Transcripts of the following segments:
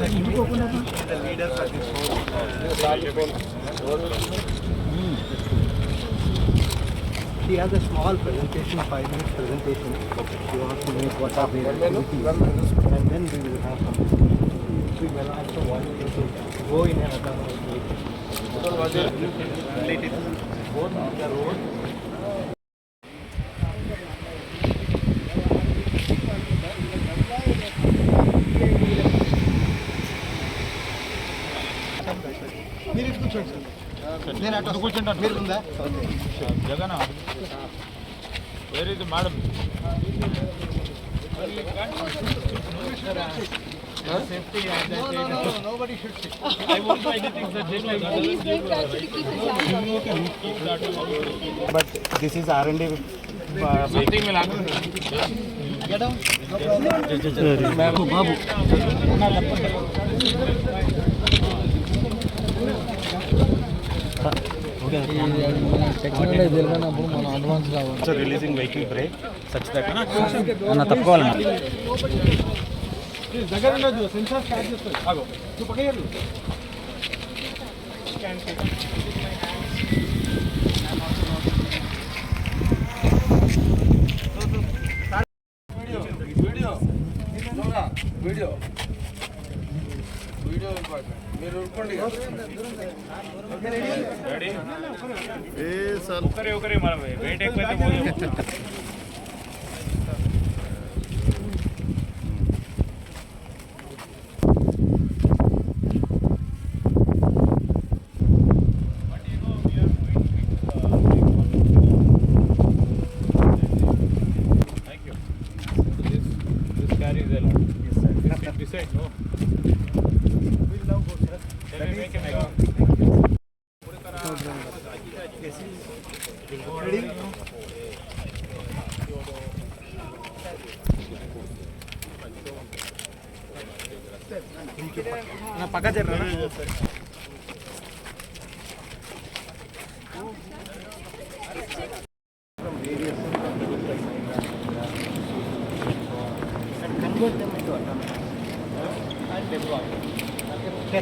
He has a small presentation, five minutes presentation. He wants to make what are the activities. And then we will have some. We will also want to go in and out of the Both the road. నేను అటు కూర్చుంటాను మీరు ఉందా Jagan where is madam nobody should sit. I want anything that they He's going to actually keep his hands But this is R and D. Something will happen Babu Babu technology తెలియనప్పుడు మనం advance కావాలి So releasing అన్న దగ్గర ఉండదు censor start చేస్తుంది ఆగో. నువ్వు పక్కయ్యారు ఒకరే ఒకరే మనం వెయిట్ ఎక్కువైతే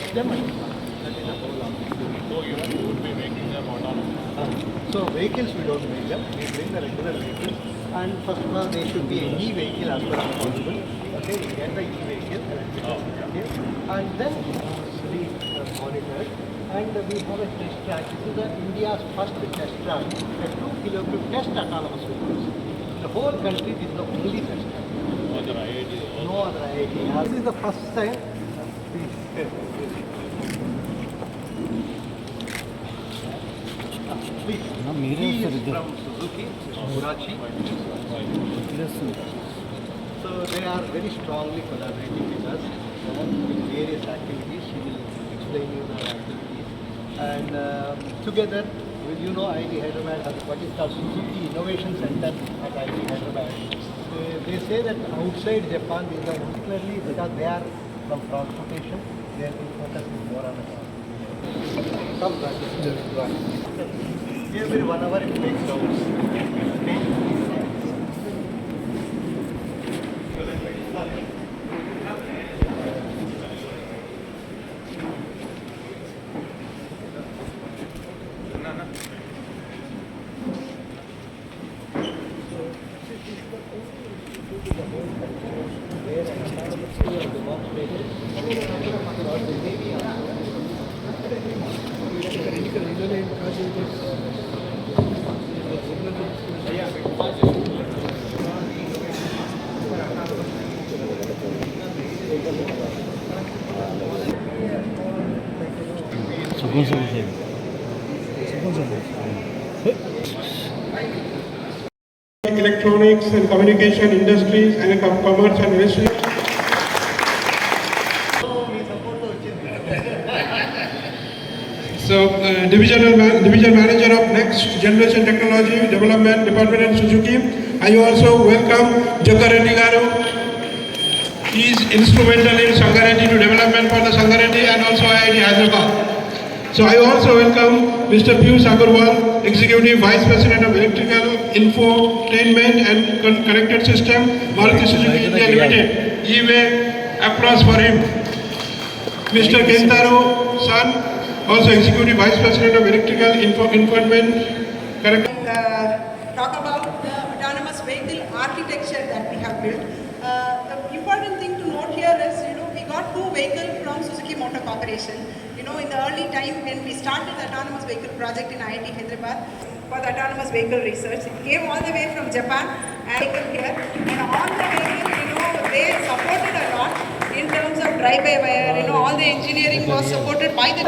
So you would be making them autonomous. So vehicles we don't make them, we bring the regular vehicles and first of all they should be an e-vehicle as far as possible. Okay, we get the e-vehicle okay, and then we uh, monitor and we have a test track. This is India's first test track, a two kilometer test autonomous vehicles. The whole country is the only test track. Other IIT. No other IIT. This is the first time. He. So they are very strongly collaborating with us on various activities. She will explain activities. And um, together, well, you know, IIT Hyderabad has what is called Suzuki Innovation Center at IIT Hyderabad. They say that outside Japan, they are particularly because they are from transportation, Come back. Just back. Every one hour it makes rounds. No, no. Electronics and communication industries and commerce and industry. So, uh, divisional man, division manager of Next Generation Technology Development Department at Suzuki. I also welcome Jokareddy Garu. He is instrumental in Sangareddy to development for the Sangareddy and also IIT Hyderabad. So I also welcome Mr. Piyush Agarwal, Executive Vice President of Electrical Infotainment and Con- Connected System, Maruti Suzuki India Limited. Give a applause for him. Mr. Kentaro San, also Executive Vice President of Electrical Info Infotainment Connected. uh, talk about the autonomous vehicle architecture that we have built. Uh, the important thing to note here is, you know, we got two vehicles from Suzuki Motor Corporation. In the early time when we started the autonomous vehicle project in IIT Hyderabad for the autonomous vehicle research, it came all the way from Japan and here. And on the vehicle, you know, they supported a lot in terms of drive-by-wire, you know, all the engineering was supported by the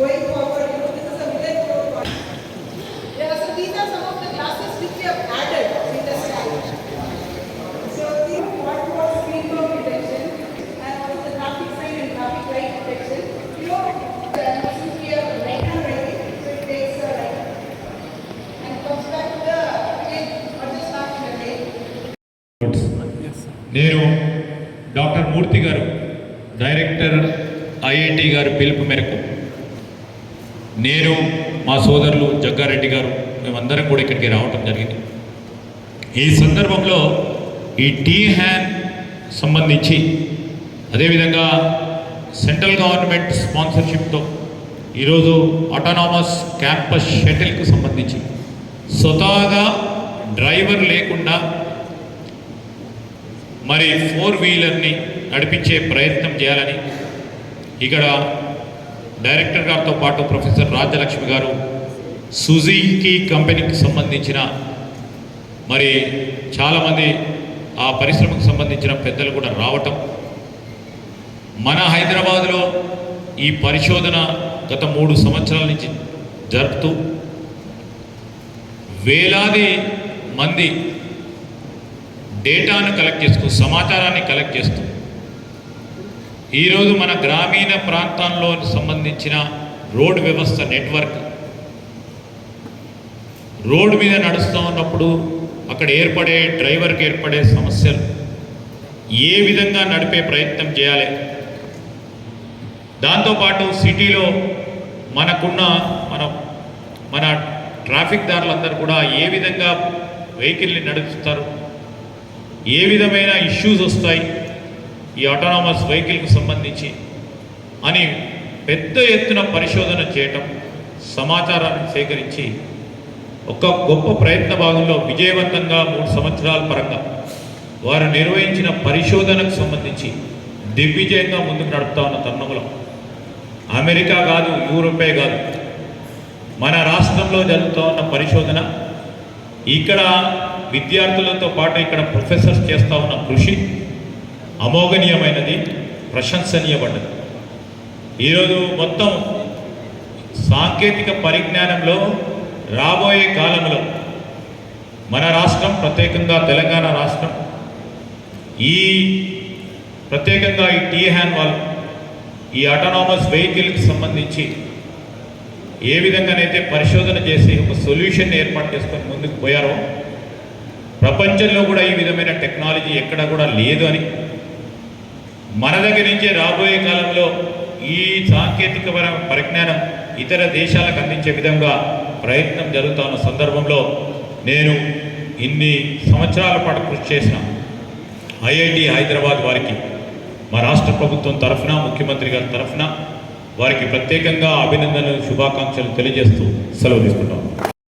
Going forward, you know, this is a village road. project. Yeah, so these are some of the classes which we have added in the stack. So the what was speed bump detection and also the traffic sign and traffic light detection. You know, the since we have right hand ready, so it takes a right and comes back to the again or just start in the day. నేను doctor Murthy గారు director IIT గారు పిలుపు మేరకు నేను మా సోదరులు జగ్గారెడ్డి గారు మేమందరం కూడా ఇక్కడికి రావటం జరిగింది. ఈ సందర్భంలో ఈ టీ హ్యాన్ సంబంధించి అదేవిధంగా సెంట్రల్ గవర్నమెంట్ స్పాన్సర్షిప్తో ఈరోజు ఆటోనామస్ క్యాంపస్ షటిల్కి సంబంధించి స్వతహాగా డ్రైవర్ లేకుండా మరి ఫోర్ వీలర్ని నడిపించే ప్రయత్నం చేయాలని ఇక్కడ డైరెక్టర్ గారితో పాటు ప్రొఫెసర్ రాజ్యలక్ష్మి గారు సుజీకి కంపెనీకి సంబంధించిన మరి చాలామంది ఆ పరిశ్రమకు సంబంధించిన పెద్దలు కూడా రావటం మన హైదరాబాదులో ఈ పరిశోధన గత మూడు సంవత్సరాల నుంచి జరుపుతూ వేలాది మంది డేటాను కలెక్ట్ చేస్తూ సమాచారాన్ని కలెక్ట్ చేస్తూ ఈరోజు మన గ్రామీణ ప్రాంతాల్లో సంబంధించిన రోడ్ వ్యవస్థ నెట్వర్క్. రోడ్డు మీద నడుస్తూ ఉన్నప్పుడు అక్కడ ఏర్పడే డ్రైవర్కి ఏర్పడే సమస్యలు. ఏ విధంగా నడిపే ప్రయత్నం చేయాలి? దాంతోపాటు సిటీలో మనకున్న మన మన ట్రాఫిక్ దారులందరూ కూడా ఏ విధంగా వెహికల్ని నడుపుతారు? ఏ విధమైన ఇష్యూస్ వస్తాయి? ఈ ఆటోనామస్ వెహికల్కి సంబంధించి అని పెద్ద ఎత్తున పరిశోధన చేయటం సమాచారాన్ని సేకరించి ఒక గొప్ప ప్రయత్న భాగంలో విజయవంతంగా మూడు సంవత్సరాల పరంగా వారు నిర్వహించిన పరిశోధనకు సంబంధించి దిగ్విజయంగా ముందుకు నడుపుతా ఉన్న తరుణంలో అమెరికా కాదు యూరోపే కాదు మన రాష్ట్రంలో జరుగుతూ ఉన్న పరిశోధన ఇక్కడ విద్యార్థులతో పాటు ఇక్కడ ప్రొఫెసర్స్ చేస్తూ ఉన్న కృషి అమోఘనీయమైనది ప్రశంసనీయపడ్డది ఈరోజు మొత్తం సాంకేతిక పరిజ్ఞానంలో రాబోయే కాలంలో మన రాష్ట్రం ప్రత్యేకంగా తెలంగాణ రాష్ట్రం ఈ ప్రత్యేకంగా ఈ టీ హ్యాండ్ వాల్ ఈ ఆటోనామస్ వెహికల్కి సంబంధించి ఏ విధంగానైతే పరిశోధన చేసి ఒక సొల్యూషన్ ఏర్పాటు చేసుకొని ముందుకు పోయారో ప్రపంచంలో కూడా ఈ విధమైన టెక్నాలజీ ఎక్కడ కూడా లేదు అని మన దగ్గర నుంచే రాబోయే కాలంలో ఈ సాంకేతిక పరిజ్ఞానం ఇతర దేశాలకు అందించే విధంగా ప్రయత్నం జరుగుతున్న సందర్భంలో నేను ఇన్ని సంవత్సరాల పాటు కృషి చేసిన ఐఐటి హైదరాబాద్ వారికి మా రాష్ట్ర ప్రభుత్వం తరఫున ముఖ్యమంత్రి గారి తరఫున వారికి ప్రత్యేకంగా అభినందనలు శుభాకాంక్షలు తెలియజేస్తూ సెలవు తీసుకుంటాం